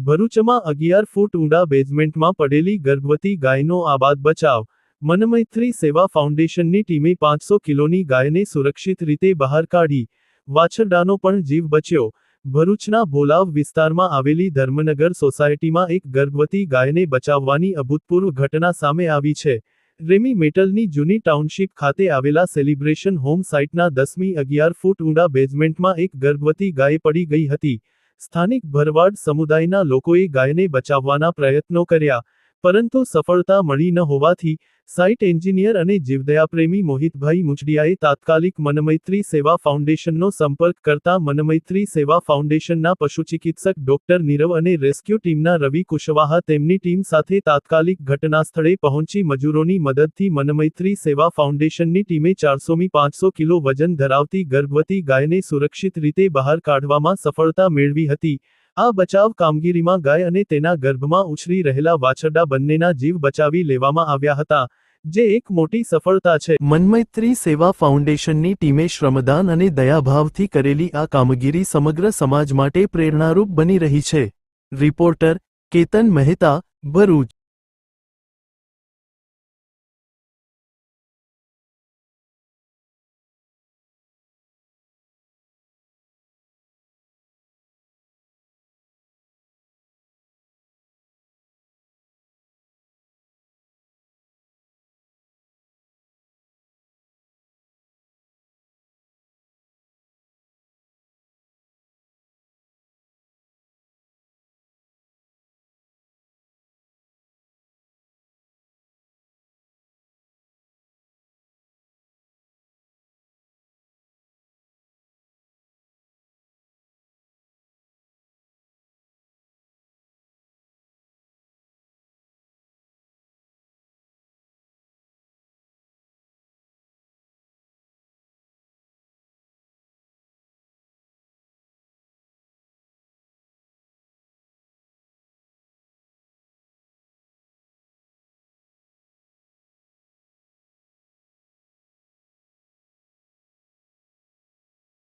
ભરૂચમાં અગિયાર ફૂટ ઊંડા બેઝમેન્ટમાં પડેલી ગર્ભવતી ગાયનો આબાદ બચાવ. મનમૈત્રી સેવા ફાઉન્ડેશનની ટીમે પાંચસો કિલોની ગાયને સુરક્ષિત રીતે બહાર કાઢી. વાછરડાનો પણ જીવ બચ્યો. ભરૂચના ભોલાવ વિસ્તારમાં આવેલી ધર્મનગર સોસાયટીમાં એક ગર્ભવતી ગાયને બચાવવાની અભૂતપૂર્વ ઘટના સામે આવી છે. રેમી મેટલની જૂની ટાઉનશીપ ખાતે આવેલા સેલિબ્રેશન હોમ સાઇટના દસમી અગિયાર ફૂટ ઊંડા બેઝમેન્ટમાં એક ગર્ભવતી ગાય પડી ગઈ હતી. સ્થાનિક ભરવાડ સમુદાયના લોકોએ ગાયને બચાવવાના પ્રયત્નો કર્યા. પરંતુ સફળતા મળી ન હોવાથી સાઇટ એન્જિનિયર અને જીવદયાપ્રેમી મોહિતભાઈ મુચડિયાએ તાત્કાલિક મનમૈત્રી સેવા ફાઉન્ડેશનનો સંપર્ક કરતા મનમૈત્રી સેવા ફાઉન્ડેશનના પશુચિકિત્સક ડોક્ટર નીરવ અને રેસ્ક્યુ ટીમના રવિ કુશવાહા તેમની ટીમ સાથે તાત્કાલિક ઘટનાસ્થળે પહોંચી મજૂરોની મદદથી મનમૈત્રી સેવા ફાઉન્ડેશનની ટીમે ચારસોમી પાંચસો કિલો વજન ધરાવતી ગર્ભવતી ગાયને સુરક્ષિત રીતે બહાર કાઢવામાં સફળતા મેળવી હતી. આ બચાવ કામગીરીમાં ગાય અને તેના ગર્ભમાં ઉછરી રહેલા વાછરડા બંનેના જીવ બચાવી લેવામાં આવ્યા હતા, જે એક મોટી સફળતા છે. મન્મૈત્રી સેવા ફાઉન્ડેશનની ટીમે શ્રમદાન અને દયાભાવથી કરેલી આ કામગીરી સમગ્ર સમાજ માટે પ્રેરણારૂપ બની રહી છે. રિપોર્ટર કેતન મહેતા, ભરૂચ.